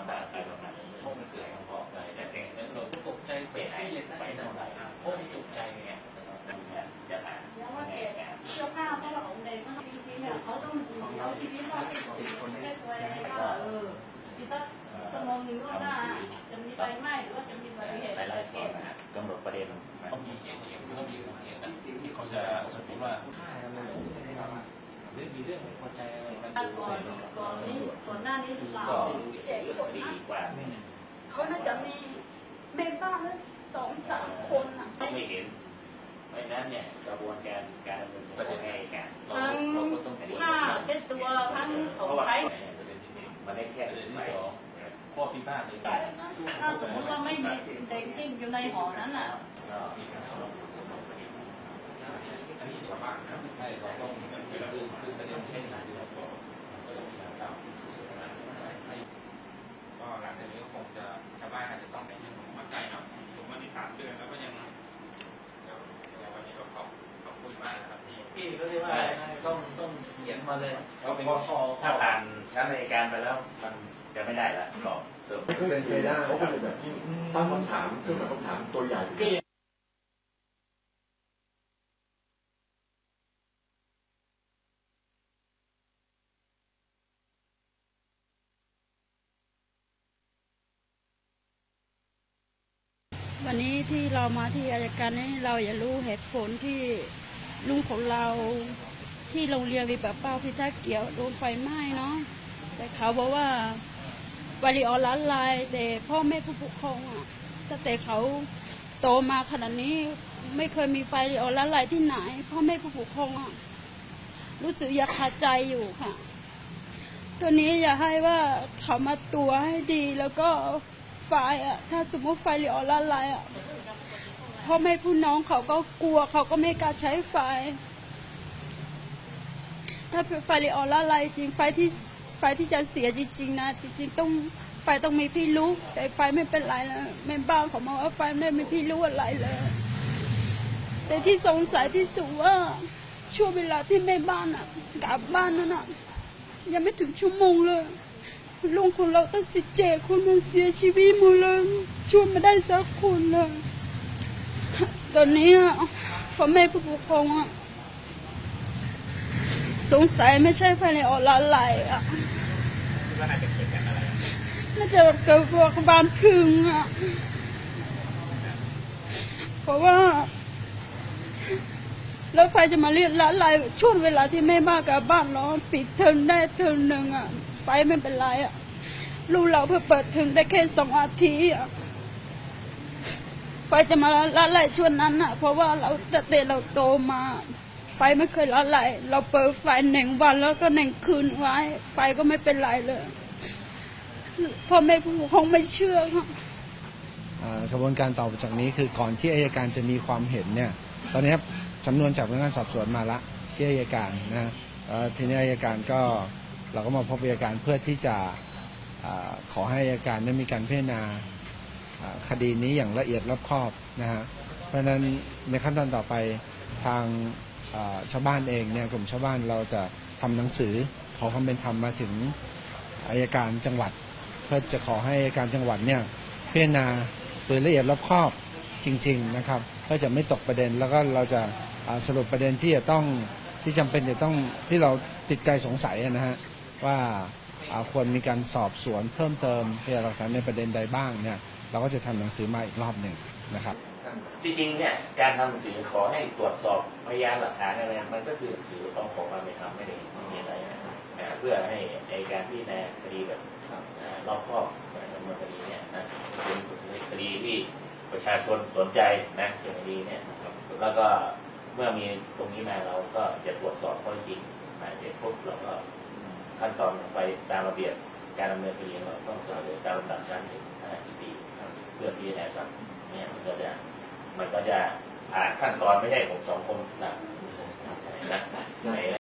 รดาไปประมาณนี้พวกมันเกิดคำตอเลยแต่เด็กนั้นเราตกใจเสียที่เลยไปเท่าไหร่พวกมันตกใจไงจะอ่านแล้วว่าแกเสื้อน้าเของอกในข้างจริๆเนี่ยเขาต้องเขาชีวิตว่าเป็นคนไม่ตัวอะไรก็เออจิตตสมองหรือว่าจะมีไฟไหม้หรือว่าจะมีอุบัเหตุอะไรเกิดกำหนดประเด็นต้องมีเสียเสีต้ที่เขาจะสมมติว่าฆ่ากันเลหรือมีเรื่องไม่พอใจอะไรก่อนก่อนนี้ก่อนหน้านี้หรือเปล่า ด็กคนดีนั้นกว่าเขาน่าจะมีเมนบ้านแล้วสองสามคนอะไม่เห็นเพราะฉะนั้นเนี่ยกระบวนการการดำเนินคดีให้การทั้งหน้าเช็ดตัวทั้งของใช้มันได้แค่ประเด็นไม่ที่สองข้อพิพาทในถ้าสมมติว่าไม่มีเด็กที่อยู่ในหอนั้นอะก็มีการสอบอันนี้ชาวบ้านนะใช่เราต้องคือคือประเด็นเช่นนั้นเราก็ก็ต้องมีการตามให้ ก็หลังจากนี้ก็คงจะชาวบ้านอาจจะต้องไปยื่นผมเข้าใจเนาะผมมาที่สามเดือนแล้วก็ยังเดี๋ยวเดี๋ยววันนี้ก็ขอบขอบคุณมาก นะครับที่พี่ก็เรียกว่าต้องต้องเขียนมาเลยเพราะถ้าผ่านชั้นอัยการไปแล้ว มันจะไม่ได้ละก็เติมเป็นไปได้เขาก็เลยแบบตั้งคำถามคือแบบคำถามตัวใหญ่วันนี้ที่เรามาที่อายการนี้เราอยากรู้เหตุผลที่ ลุงของเราที่โรงเรียนวิบเป้าพิทักษ์เกี่ยวโดนไฟไหม้เนาะแต่เขาบอกว่าวาริออนล้านลายแต่พ่อแม่ผู้ปกครองอะตั้งแต่เขาโตมาขนาดนี้ไม่เคยมีไฟริออนล้านลายที่ไหน พ่อแม่ผู้ปกครองอะรู้สึกอยากขาดใจอยู่ค่ะ ตัวนี้อยากให้ว่าเขามาตัวให้ดีแล้วก็ไฟอะ ถ้าสมมติไฟริออนล้านลายอะ พ่อแม่ผู้น้องเขาก็กลัวเขาก็ไม่กล้าใช้ไฟ ถ้าเป็นไฟริออนล้านลายจริงไฟที่ไฟที่จะเสียจริงๆนะจริงๆต้องไฟต้องมีพี่รู้แต่ไฟไม่เป็นไรนะแม่บ้านเขามาว่าไฟไม่มีพี่รู้อะไรเลย แต่ที่สงสัยที่สุดว่าช่วงเวลาที่แม่บ้านอะ กลับบ้านนั่นอะ ยังไม่ถึงชั่วโมงเลยลุงของเราตั้งสิเจคนมันเสียชีวิตหมดเลยช่วยไม่ได้สักคนเลย ตอนนี้อะพ่อแม่ผู้ปกครองอะสงสัยไม่ใช่ภายในออนไลน์อะว่าน่าจะเกิดจากอะไรน่าจะเกิดพวกบานพึงอะเพราะว่าแล้วไฟจะมาเรียกละลายช่วงเวลาที่แม่มากกับบ้านเราปิดเทอมได้เทอมหนึ่งอะไฟไม่เป็นไรอะลูกเราเพิ่งเปิดเทอมได้แค่สองอาทิตย์อะ ไฟจะมาละลายช่วงนั้นอะ เพราะว่าเราตั้งแต่เราโตมาไฟไม่เคยละลายเราเปิดไฟหนึ่งวันแล้วก็หนึ่งคืนไว้ ไฟก็ไม่เป็นไรเลยพ่อแม่ผู้ปกครองไม่เชื่อค่ะกระบวนการต่อจากนี้คือก่อนที่อายการจะมีความเห็นเนี่ย ตอนนี้ครับสำนวนจากพนักงานสอบสวนมาละที่อายการนะทีนี้อายการก็เราก็มาพบอายการเพื่อที่จะอขอให้อายการได้มีการพิจารณา คดีนี้อย่างละเอียดรอบคอบนะฮะเพราะฉะนั้นในขั้นตอนต่อไปทางชาวบ้านเองเนี่ยกลุ่มชาวบ้านเราจะทำหนังสือขอความเป็นธรรมมาถึงอายการจังหวัด เพื่อจะขอให้อัยการจังหวัดเนี่ยพิจารณาโดยละเอียดรอบคอบจริง ๆนะครับเพื่อจะไม่ตกประเด็นแล้วก็เราจะสรุปประเด็นที่จะต้องที่จำเป็นจะต้องที่เราติดใจสงสัยนะฮะว่า ควรมีการสอบสวนเพิ่มเติมพยานหลักฐานในประเด็นใดบ้างเนี่ย เราก็จะทำหนังสือมาอีกรอบหนึ่งนะครับ จริงๆเนี่ยการทำหนังสือขอให้ตรวจสอบพยานหลักฐานอะไรมันก็คือหนังสือต้องขอความเป็นธรรมไม่ได้มีอะไรนะเพื่อให้ในการพิจารณาคดีแบบรอบครอบในดำเนินคดีเนี่ยนะเป็นคดีที่ประชาชนสนใจนะเกี่ยวกับคดีเนี่ยแล้วก็เมื่อมีตรงนี้มาเราก็จะตรวจสอบข้อจจริงนะเสร็จปุ๊บเราก็ ขั้นตอนไปตามระเบียบการดำเนินคดีเราต้องสอบตามลำดับชั้นถึงห้าสิบปีเพื่อพิจารณาครับเนี่ยมันก็จะมันก็จะผ่านขั้นตอนไม่ใช่ผมสองคนนะนะ